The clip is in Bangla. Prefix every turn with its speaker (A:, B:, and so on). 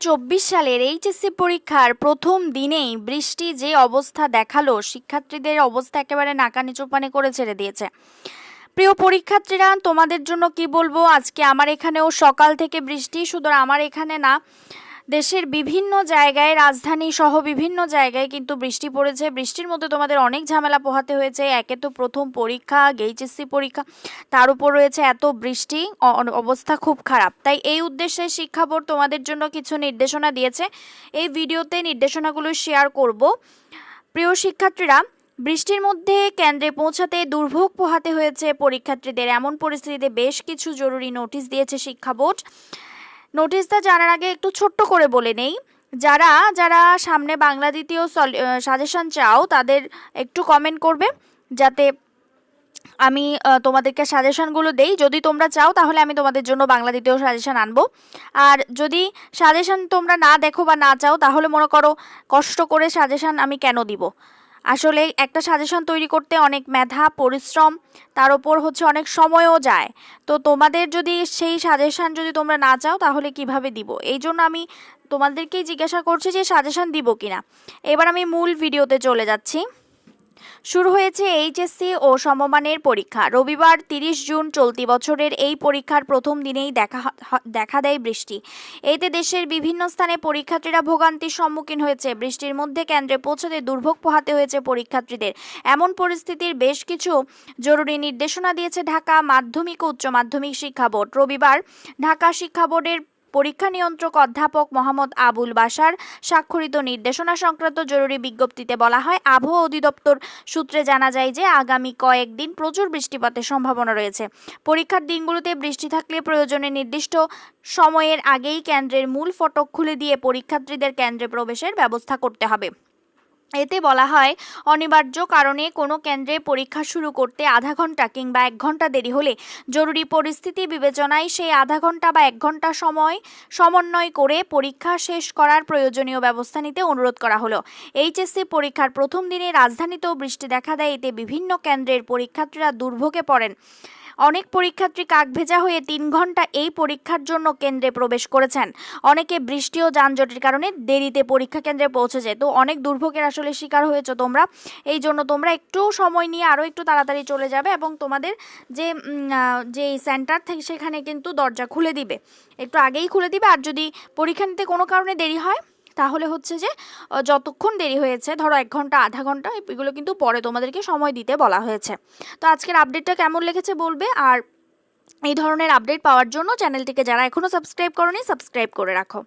A: চব্বিশ সালের এইচএসসি পরীক্ষার প্রথম দিনেই বৃষ্টি যে অবস্থা দেখাল, শিক্ষার্থীদের অবস্থা একেবারে নাকানি চোপানি করে ছেড়ে দিয়েছে। প্রিয় পরীক্ষার্থীরা, তোমাদের জন্য কি বলব? আজকে আমার এখানেও সকাল থেকে বৃষ্টি শুধু আমার এখানে না দেশের বিভিন্ন জায়গায়, রাজধানী সহ বিভিন্ন জায়গায় কিন্তু বৃষ্টি পড়েছে। বৃষ্টির মধ্যে তোমাদের অনেক ঝামেলা পোহাতে হয়েছে। একে তো প্রথম পরীক্ষা, এইচএসসি পরীক্ষা, তার উপর রয়েছে এত বৃষ্টি অবস্থা খুব খারাপ। তাই এই উদ্দেশ্যে শিক্ষা বোর্ড তোমাদের জন্য কিছু নির্দেশনা দিয়েছে। এই ভিডিওতে নির্দেশনাগুলো শেয়ার করব। প্রিয় শিক্ষার্থীরা, বৃষ্টির মধ্যে কেন্দ্রে পৌঁছাতে দুর্ভোগ পোহাতে হয়েছে পরীক্ষার্থীদের। এমন পরিস্থিতিতে বেশ কিছু জরুরি নোটিশ দিয়েছে শিক্ষা বোর্ড নোটিশটা জানার আগে একটু ছোট্ট করে বলে নেই। যারা যারা সামনে বাংলা দ্বিতীয় সাজেশন চাও, তাদের একটু কমেন্ট করবে। যাতে আমি তোমাদেরকে সাজেশনগুলো দেই। যদি তোমরা চাও, তাহলে আমি তোমাদের জন্য বাংলা দ্বিতীয় সাজেশন আনব। আর যদি সাজেশন তোমরা না দেখো বা না চাও, তাহলে মনে করো কষ্ট করে সাজেশন আমি কেন দিব? আসলে একটা সাজেশন তৈরি করতে অনেক মেধা, পরিশ্রম, তার ওপর হচ্ছে অনেক সময়ও যায়। তো তোমাদের যদি সেই সাজেশন যদি তোমরা না চাও, তাহলে কীভাবে দিব? এই জন্য আমি তোমাদেরকেই জিজ্ঞাসা করছি যে সাজেশন দিব কিনা। এবার আমি মূল ভিডিওতে চলে যাচ্ছি। শুরু হয়েছে এইচএসসি ও সমমানের পরীক্ষা। রবিবার তিরিশ জুন চলতি বছরের এই পরীক্ষার প্রথম দিনেই দেখা দেখা দেয় বৃষ্টি। এতে দেশের বিভিন্ন স্থানে পরীক্ষার্থীরা ভোগান্তির সম্মুখীন হয়েছে। বৃষ্টির মধ্যে কেন্দ্রে পৌঁছতে দুর্ভোগ পোহাতে হয়েছে পরীক্ষার্থীদের। এমন পরিস্থিতির বেশ কিছু জরুরি নির্দেশনা দিয়েছে ঢাকা মাধ্যমিক ও উচ্চ মাধ্যমিক শিক্ষা বোর্ড। রবিবার ঢাকা শিক্ষা বোর্ডের পরীক্ষা নিয়ন্ত্রক অধ্যাপক মোহাম্মদ আবুল বাসার স্বাক্ষরিত নির্দেশনা সংক্রান্ত জরুরি বিজ্ঞপ্তিতে বলা হয়, আবহাওয়া অধিদপ্তর সূত্রে জানা যায় যে আগামী কয়েকদিন প্রচুর বৃষ্টিপাতের সম্ভাবনা রয়েছে। পরীক্ষার দিনগুলোতে বৃষ্টি থাকলে প্রয়োজনে নির্দিষ্ট সময়ের আগেই কেন্দ্রের মূল ফটক খুলে দিয়ে পরীক্ষার্থীদের কেন্দ্রে প্রবেশের ব্যবস্থা করতে হবে। এতে বলা হয়, অনিবার্য কারণে কোনো কেন্দ্রে পরীক্ষা শুরু করতে আধা ঘণ্টা কিংবা এক ঘণ্টা দেরি হলে জরুরি পরিস্থিতি বিবেচনায় সেই আধা ঘণ্টা বা এক ঘণ্টা সময় সমন্বয় করে পরীক্ষা শেষ করার প্রয়োজনীয় ব্যবস্থা নিতে অনুরোধ করা হলো। এইচএসসি পরীক্ষার প্রথম দিনে রাজধানীতেও বৃষ্টি দেখা দেয়, এতে বিভিন্ন কেন্দ্রের পরীক্ষার্থীরা দুর্ভোগে পড়েন। অনেক পরীক্ষার্থী কাকভেজা হয়ে তিন ঘণ্টা এই পরীক্ষার জন্য কেন্দ্রে প্রবেশ করেছেন। অনেকে বৃষ্টি ও যানজটের কারণে দেরিতে পরীক্ষা কেন্দ্রে পৌঁছেছে তো অনেক দুর্ভোগের আসলে শিকার হয়েছে তোমরা। এই জন্য তোমরা একটু সময় নিয়ে আরও একটু তাড়াতাড়ি চলে যাবে এবং তোমাদের যে যে সেন্টার থেকে সেখানে কিন্তু দরজা খুলে দিবে। একটু আগেই খুলে দিবে। আর যদি পরীক্ষা নিতে কোনো কারণে দেরি হয় তাহলে হচ্ছে যে যতক্ষণ দেরি হয়েছে, ধরো এক ঘণ্টা, আধা ঘণ্টা এগুলো কিন্তু পরে তোমাদেরকে সময় দিতে বলা হয়েছে। তো আজকের আপডেটটা কেমন লেগেছে বলবে? আর এই ধরনের আপডেট পাওয়ার জন্য চ্যানেলটিকে যারা এখনও সাবস্ক্রাইব করনি, সাবস্ক্রাইব করে রাখো।